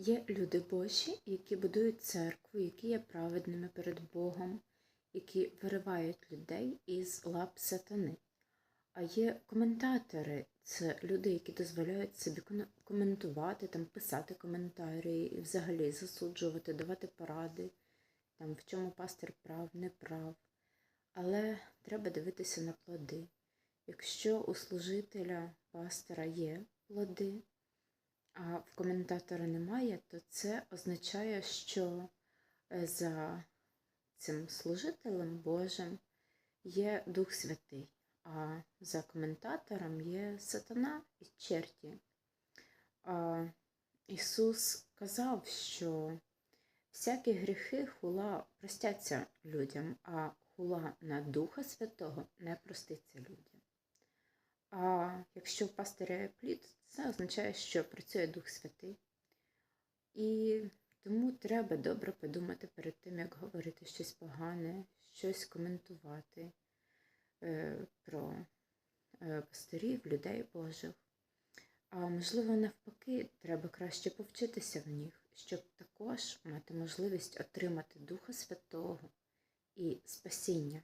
Є люди Божі, які будують церкву, які є праведними перед Богом, які виривають людей із лап сатани. А є коментатори, це люди, які дозволяють собі коментувати, там, писати коментарі і взагалі засуджувати, давати поради, там, в чому пастир прав, не прав. Але треба дивитися на плоди. Якщо у служителя пастора є плоди, а в коментатора немає, то це означає, що е, за цим служителем Божим є Дух Святий, а за коментатором є сатана і черті. А Ісус казав, що всякі гріхи хула простяться людям, а хула на Духа Святого не проститься людям. А якщо в пастиря плід, це означає, що працює Дух Святий. І тому треба добре подумати перед тим, як говорити щось погане, щось коментувати е, про е, пастирів, людей Божих. А можливо, навпаки, треба краще повчитися в них, щоб також мати можливість отримати Духа Святого і спасіння.